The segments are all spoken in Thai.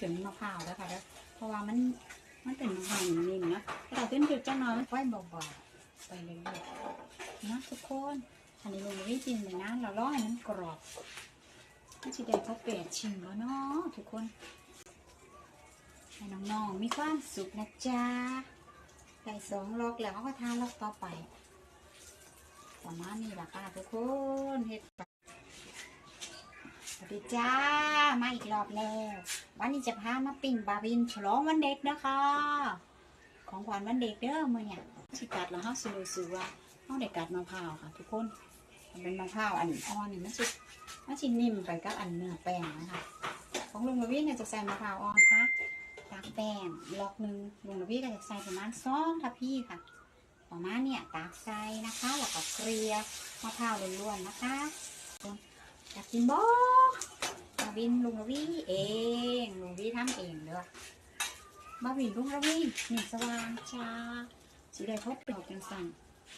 ถึงมะพร้าวแล้วค่ะเด้อเพราะว่ามันมันเป็นมะพร้าวนิ่มๆนะแต่ขึ้นถึงจังน้อยมันค่อยเบาๆไปเรื่อยๆนะทุกคนอันนี้ลุงวิจินเลยนะเราล่อให้มันกรอบมันจะได้เขาเปรียดชิมแล้วเนาะทุกคนให้น้องๆมีความสุขนะจ๊ะได้สองล็อกแล้วเขาก็ทานล็อกต่อไปประมาณนี้แหละค่ะทุกคนเฮ็ด สวัสดีจ้า มาอีกรอบแล้ว วันนี้จะพามาปิ้งบาบินฉลองวันเด็กนะคะ ของขวัญวันเด็กเด้อมื่อเนี่ยสิกัดแล้วเขาสิรู้สึกว่าเขาได้กัดมะพร้าวค่ะ ทุกคนมันเป็นมะพร้าวอันอ่อนนี่มันสิมันสินิ่มไปกับอันเนื้อแป้งนะคะของลุงระวิเนี่ยจะใส่มะพร้าวอ่อนค่ะตากแป้งล็อกหนึ่งลุงระวีก็จะใส่ประมาณสองทัพพี่ค่ะประมาณเนี่ยตากใส่นะคะแล้วก็เกลียมะพร้าวล้วนๆนะคะ อยากกินบ่มาวินลุงระวีเอง ลุงระวีทำเองเด้อมาวินลุงระวีหนึ่งสว่างจ้าสีได้พบดอกจังสัน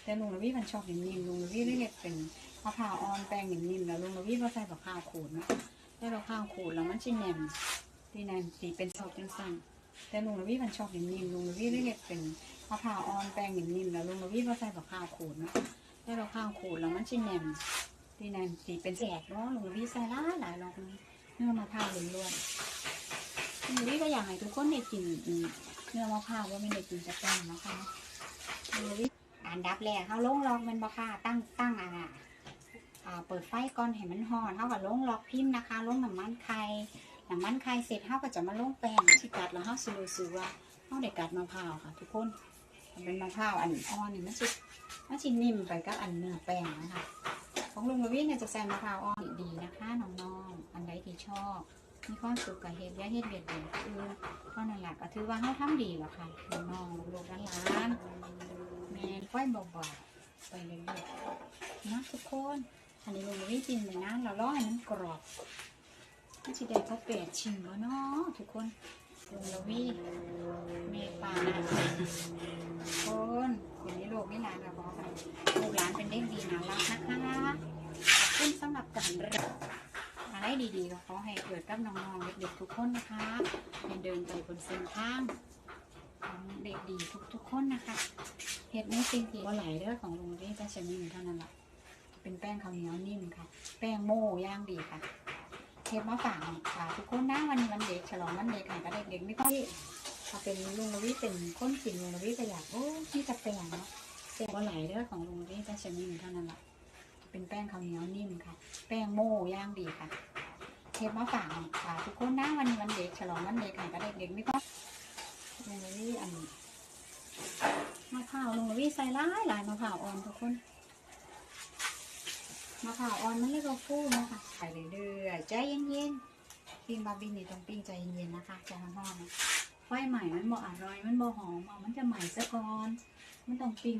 แต่ลุงระวีมันชอบนิ่มลุงระวีเรียกเป็นมะพร้าวอ่อนแป้งนิ่มแล้วลุงระวีก็ใส่มะพร้าวขูดนะได้มะพร้าวขูดแล้วมันชิแนมที่นั่นสีเป็นชอบจังสั่นแต่ลุงระวีมันชอบนิ่มลุงระวีเรียกเป็นมะพร้าวอ่อนแป้งนิ่มแล้วลุงระวีก็ใส่มะพร้าวขูดนะได้มะพร้าวขูดแล้วมันชิแนม ที่นั่นสีเป็นแสกเนาะลุงระวีใส่หลายหลายรอบนึงเนื้อมะพร้าวล้วนๆลุงระวีก็อยากให้ทุกคนได้กินเนื้อมะพร้าวว่าไม่ได้กินจะแป้งนะคะลุงระวีอันดับแรกเขาลงล็อกมันบ่ค่ะตั้งตั้งอะอ่าเปิดไฟก่อนให้มันหอนเท่ากับลงล็อกพิมพ์นะคะลงน้ำมันไข่น้ำมันคายเสร็จเฮาก็จะมาลงแป้งสิกัดแล้วเฮาสิรู้สึกว่าเฮาได้กัดมะพร้าวค่ะ ทุกคนเป็นมะพร้าวอันอ่อนนี่มันสิมันสินิ่มไปกับอันเนื้อแป้งนะคะ ของลุงระวิเนี่ยจะใส่มะพร้าวอ่อนดีนะคะน้องๆอันใดที่ชอบ มีความสุขกับเฮ็ดย่าเฮ็ดเบียดเบียนผู้อื่นเพราะนั่นแหละก็ถือว่าเฮาทำดีแล้วค่ะน้องๆลูกหลานแม่ค่อยเบาๆไปเรื่อยๆนะทุกคนอันนี้ลุงระวิจริงเลยนะเราล่อให้มันกรอบมันสิได้เขาเปรียดชิมแล้วเนาะทุกคน ลุงละวีเมตตาคนคนนี้ลูกนี่หลานกับพ่อค่ะลูกหลานเป็นเด็กดีน่ารักนะคะขอบคุณสำหรับการรียนอะไรดีๆก็ขอให้เกิดกับน้องๆเด็กๆทุกคนนะคะให้เดินไปบนเส้นทางของเด็กดีทุกๆคนนะคะเห็ดในสิ่งที่ว่าไหลเรื่องของลุงละวีแต่ชนิดเท่านั้นแหละเป็นแป้งข้าวเหนียวนิ่มค่ะ แป้งโม่ย่างดีค่ะ เทปมาฝากค่ะทุกคนนะวันนี้วันเด็กฉลองวันเด็กค่ะก็เด็กๆไม่ค่อยถ้าเป็นลุงลวิเป็นคนกินลุงลวิก็อยากโอ้ที่จะแป้งเนาะแป้งก็ไหลเรื่องของลุงลวิแต่ชนิดเท่านั้นแหละเป็นแป้งข้าวเหนียวนิ่มค่ะ แป้งโม่ย่างดีค่ะ เทปมาฝากค่ะทุกคนนะวันนี้วันเด็กฉลองวันเด็กค่ะก็เด็กๆไม่ค่อยลุงลวิอันมะพร้าวลุงลวิใส่หลายหลายมะพร้าวอ่อนทุกคน มะพร้าวอ่อนมันเลยก็ฟูนะคะไปเรื่อยๆใจเย็นๆปิ้งบาร์บีนี่ต้องปิ้งใจเย็นๆนะคะใจร้อนๆนะไฟใหม่มันบ่อร่อย มันบ่หอมมันจะใหม่ซะก่อนมันต้องปิ้ง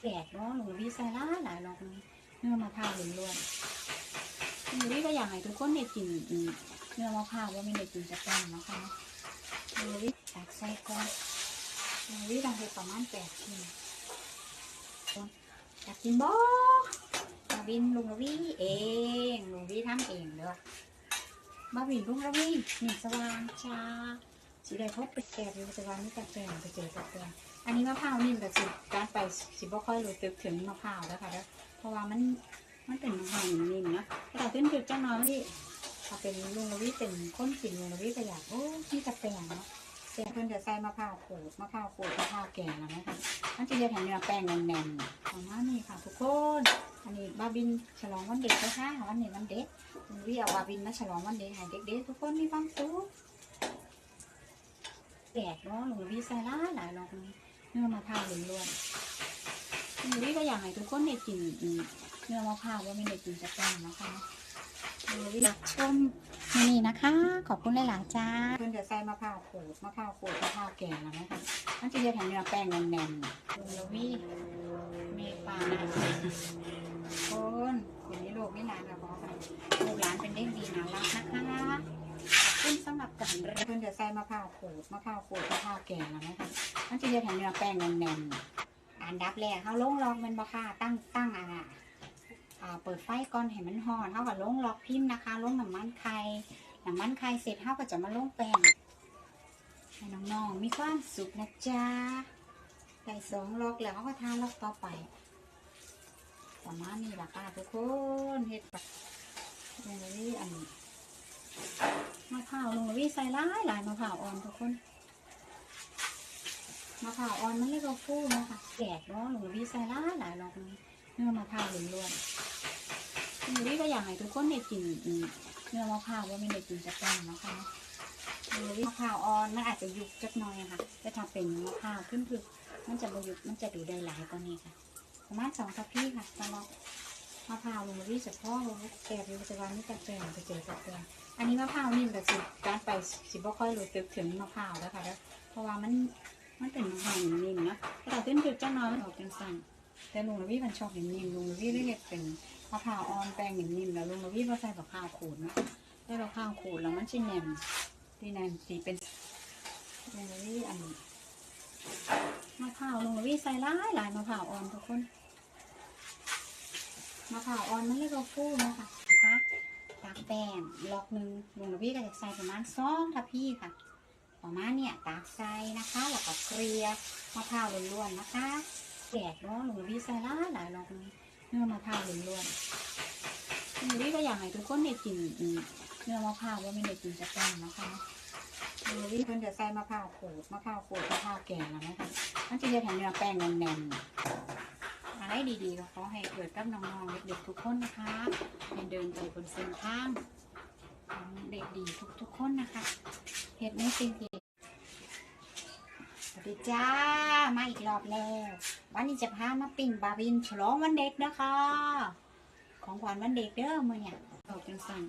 แกกเนาะหรือวิใส่าหลายรอบนึงเนื้อมะพร้าวล้วนๆหนูวิก็อยากให้ทุกคนได้กินเนื้อมะพร้าวว่าไม่ได้กินจะแป้งนะคะหนูวิตักใส่ก่อนหนูวิต้องให้ประมาณแปดชิ้นอยากกินบ่ วินลุงระวีเองลุงระวีทำเองเด้อมาวินลุงระวีหนึ่งสว่างจ้าสีได้พบไปแก่อยู่สว่างนี่ตัดแปลงไปเจอตัดแปลงอันนี้มะพร้าวนิ่มกับสิการไปสิบ่ค่อยรู้ตึกถึงมะพร้าวแล้วค่ะเด้อเพราะว่ามันมันเป็นมะพร้าวนิ่มๆนะแต่ขึ้นจุดจังน้อยที่ถ้าเป็นลุงระวีเป็นคนกินลุงระวีก็อยากโอ้ที่ตัดแปลงเนาะ แต่เพิ่นจะใส่มะพร้าวขูดมะพร้าวขูดมะพร้าวแก่แล้วนะคะมันจะเรียกให้เนื้อแป้งแน่นๆประมาณนี้ค่ะทุกคนอันนี้บาบินฉลองวันเด็กนะคะวันนี้วันเด็กคุณวิเอาบาบินมาฉลองวันเด็กให้เด็กๆทุกคนมีความสุขแดดเนาะหนูวิใส่ลายหลายรอบนึงเนื้อมะพร้าวล้วนๆหนูวิก็อยากให้ทุกคนได้กินเนื้อมะพร้าวว่าไม่ได้กินจะแป้งนะคะหนูวิอยากชม นี่นะคะ ขอบคุณหลายๆจ้าเพื่นจะใส่มะพร้าวขูดมะพร้าวขูดมะพร้าวแก่แล้วนะคะมันจะเรียกให้เนื้อแป้งแน่นๆหนูวิเมตตาคนคนนี้ลูกนี่หลานกับพ่อค่ะลูกหลานเป็นเด็กดีน่ารักนะคะขอบคุณสำหรับการเรียนเพิ่นจะใส่มะพร้าวขูดมะพร้าวขูดมะพร้าวแก่แล้วนะคะมันจะเรียกให้เนื้อแป้งแน่นๆอันดับแรกเขาลงล็อกแมันบ่ค่ะตั้งตั้งอะ เปิดไฟก่อนให้มันหอนเท่ากับลงล็อกพิมพ์นะคะลงน้ำมันไข่น้ำมันไข่เสร็จเท่าก็จะมาลงแป้งให้น้องๆมีความสุขนะจ๊ะได้สองล็อกแล้วเขาก็ทานล็อกต่อไปประมาณนี้ละค่ะทุกคนเฮ็ดไปลงเลยอันนี้มะพร้าวลงเลยใส่หลายหลายมะพร้าวอ่อนทุกคนมะพร้าวอ่อนมันเลยก็ฟูนะคะแกกเนาะลงเลยใส่หลายหลายล็อกนึงเนื้อมะพร้าวล้วนๆ ลงเลยก็อยากให้ทุกคนได้กินเนื้อมะพร้าวว่าไม่ได้กินจะแป้งนะคะมะพร้าวอ่อนมันอาจจะยุบจักหน่อยค่ะแต่ถ้าเป็นมะพร้าวขึ้นคือมันจะบยุบมันจะดูได้หลายกว่านี้ค่ะประมาณสองทัพพี่ค่ะตลอดมะพร้าวลงมาที่เฉพาะแกบอยู่ปัจจุบันนี่จะแกงไปเจอกับแกงอันนี้มะพร้าวนิ่มแต่สิการไปสิบ่ค่อยรู้ตึกถึงมะพร้าวแล้วค่ะแล้วเพราะว่ามันมันเป็นมะพร้าวนิ่มๆนะแต่ขึ้นคือจักน้อยมันออกจังสั่นแต่ลุงระวี่มันชอบนิ่มๆลุงระวี่เรียกเป็นะพร้าวอ่อนแป้งนิ่มๆแล้วลุงระวี่ก็ใส่มะพร้าวขูดนะได้มะพร้าวขูดแล้วมันชิแหนมที่นั่นสีเป็นลุงวี่อันนี้มะพร้าวลุงวี่ใส่หลายหลายมะพร้าวอ่อนทุกคนมะพร้าวอ่อนมันเลยก็ฟูนะคะนะคะตากแป้งล็อกหนึ่งลุงวี่ก็จะใส่ประมาณสองทัพพี่ค่ะประมาณเนี่ยตากใส่นะคะแล้วก็เกลียมะพร้าวล้วนๆนะคะแกกเนาะลงวี่ใส่หลายหลายล็อกหนึง นื้อมะพร้าวล้วนๆลงวี่ก็อยากให้ทุกคนได้กินเนื้อมะพร้าวว่าไม่ได้กินจะแป้งนะคะดูวิเพิ่นจะใส่มะพร้าวขูดมะพร้าวขูดมะพร้าวแก่แล้วนะคะมันจะเฮ็ดให้เนื้อแป้งแน่นๆอะไรดีๆก็ขอให้เกิดกับน้องๆเด็กๆทุกคนนะคะให้เดินไปบนเส้นทางของเด็กดีทุกๆคนนะคะเฮ็ดในสิ่งที่ ดีจ้า มาอีกรอบแล้ว วันนี้จะพามาปิ้งบาบินฉลองวันเด็กนะคะ ของขวัญวันเด็กเด้อมื่อเนี่ยออกจังสั่น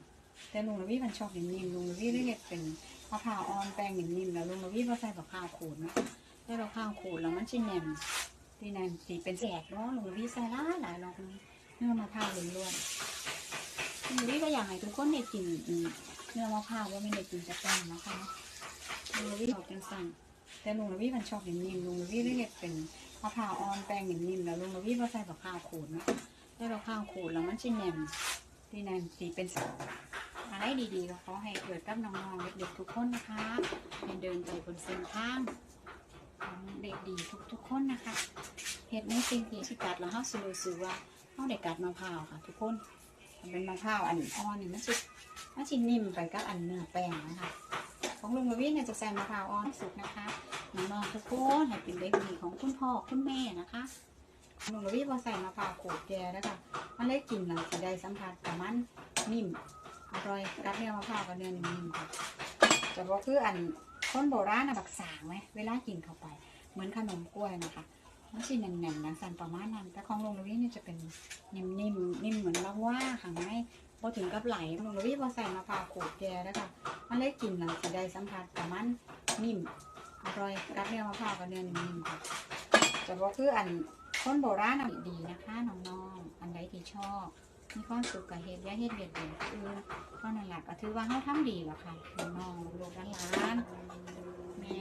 แต่ลุงระวี่มันชอบนิ่มลุงระวี่เรียกเป็นมะพร้าวอ่อนแป้งนิ่มแล้วลุงระวี่ก็ใส่มะพร้าวขูดนะได้มะพร้าวขูดแล้วมันชิแหนมที่นั่นสีเป็นแสกเนาะลุงระวี่ใส่หลายหลายลองนึงเนื้อมะพร้าวล้วนๆลุงระวี่ก็อยากให้ทุกคนได้กินเนื้อมะพร้าวว่าไม่ได้กินจะแป้งนะคะลุงระวี่ชอบจังสั่น แต่ลุงระวี่มันชอบนิ่มๆลุงระวี่เรียกเป็นมะพร้าวอ่อนแป้งนิ่มๆแล้วลุงระวี่ก็ใส่มะพร้าวขูดนะได้มะพร้าวขูดแล้วมันชิแหนมที่นั่นสีเป็นอะไรดีๆก็ขอให้เกิดกับน้องๆเด็กๆทุกคนนะคะให้เดินไปบนเส้นทางของเด็กดีทุกๆคนนะคะเห็ดในสิ่งที่สิกัดแล้วเฮาสิรู้สึกว่าเฮาได้กัดมะพร้าวค่ะ ทุกคนมันเป็นมะพร้าวอันอ่อนนี่มันสิมันสินิ่มไปกับอันเนื้อแป้งนะคะ ของลุงระวินเนี่ยจะใส่มะพร้าวอ่อนสุกนะคะน้องๆทุกคนให้เป็นเด็กดีของคุณพ่อคุณแม่นะคะลุงระวินพอใส่มะพร้าวขูดแก่แล้วค่ะมันเลยกลินหลังสิได้สัมผัสกับมันนิ่มอร่อยกัดเนื้อมะพร้าวกับเนื้อนิ่มๆค่ะแต่ว่าคืออันคนโบราณนะบักสางไหมเวลากินเข้าไป เหมือนขนมกล้วยนะคะมันชิแน่นๆนะสันประมาณนั้นแต่ของลุงลวีเนี่ยจะเป็นนิ่มๆนิ่มเหมือนละว่าข้างใน พอถึงกับไหลลงลวีพอใส่มะพร้าวขูดแกแล้วค่ะมันเลยกินหลังสีได้สัมผัสประมาณนิ่มอร่อยกัดเนื้อมะพร้าวกับเนื้อนิ่มค่ะแต่ว่าคืออันคนโบราณน่ะดีนะคะน้องๆอันใดที่ชอบมีความสุขกับเฮ็ดย่าเฮ็ดเบียดเบียนผู้อื่นเพราะนั่นแหละก็ถือว่าเฮาทำดีแล้วค่ะน้องๆลูกหลานแม่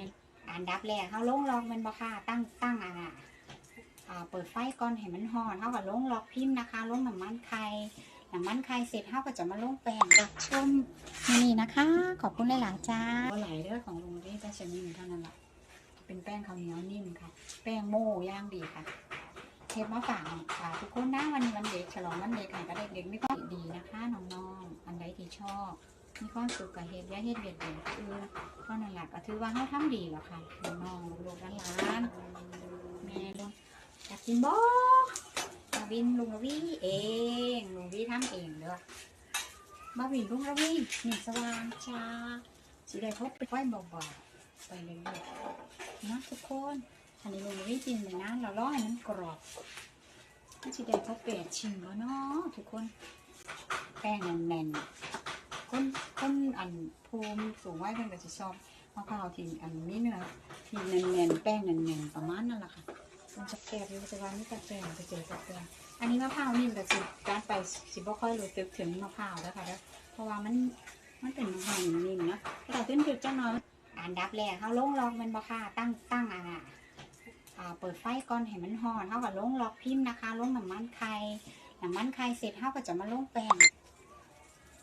อันดับแรกเฮาลงล็อกมันบ่ค่ะตั้งตั้งอะอ่าเปิดไฟก่อนให้มันร้อนเฮาก็ลงล็อกพิมพ์นะคะลงน้ำมันไข่ น้ำมันไข่เสร็จเฮาก็จะมาลงแป้งรับชมนี่นะคะ ขอบคุณหลายๆจ้าบ่ไหลเด้อของลุงนี่จะนิ่มเท่านั้นแหละเป็นแป้งข้าวเหนียวนิ่มค่ะ แป้งโม่ย่างดีค่ะเทปมาฝากค่ะทุกคนนะวันนี้วันเด็กฉลองวันเด็กค่ะก็เด็กๆไม่ก็ดีนะคะน้องๆอันใดที่ชอบมีความสุขกับเฮ็ดย่าเฮ็ดเบียดเบียนผู้อื่นเพราะนั่นแหละก็ถือว่าเฮาทำดีแล้วค่ะน้องๆลูกๆหลานๆแม่ลุงอยากกินบ่ม วินลุงระวีเองลุงระวีทำเองเด้อมาวินลุงระวีนี่สว่างจ้าสิได้พบไปไว้บ่อยๆไปเรื่อยๆนะทุกคนอันนี้ลุงวิจินเลยนะเราล่อให้มันกรอบมันจะได้เขาเปรียดชิมแล้วเนาะทุกคน แป้งแน่นๆคนคนอันภูมิสูงไว้เพื่อนก็จะชอบมะพร้าวที่อันนี้เนื้อที่แน่นๆแป้งแน่นๆประมาณนั่นแหละค่ะ มันจะแกบอยู่ปัจจุบันนี้แต่แป้งไปเจอแต่แป้งอันนี้มะพร้าวนิ่มแต่สิการไปสิบ่ค่อยรู้สึกถึงมะพร้าวแล้วค่ะแล้วเพราะว่ามันมันเป็นมะพร้าวนิ่มเนาะแต่ขึ้นจุดจังน้อยอันดับแรกเขาลงล็องมันบ่ค่ะตั้งตั้งอะอ่าเปิดไฟก่อนให้มันร้อนเท่ากับลงล็อกพิมพ์นะคะลงน้ำมันไข่น้ำมันไข่เสร็จเท่ากับจะมาลงแป้ง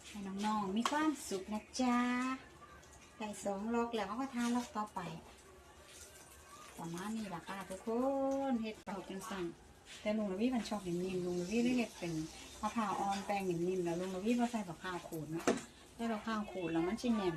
ให้น้องๆมีความสุขนะจ๊ะใส่สองล็อกแล้วเขาก็ทาล็อกต่อไป ประมาณนี้ละค่ะทุกคนเฮ็ดเป่าจังสั่นแต่ลุงระวีมันชอบนิ่มๆลุงระวีได้เฮ็ดเป็นมะพร้าวอ่อนแป้งนิ่มๆแล้วลุงระวีมาใส่บักข้าวขูดนะแต่เราข้าวขูดแล้วมันชิแหนม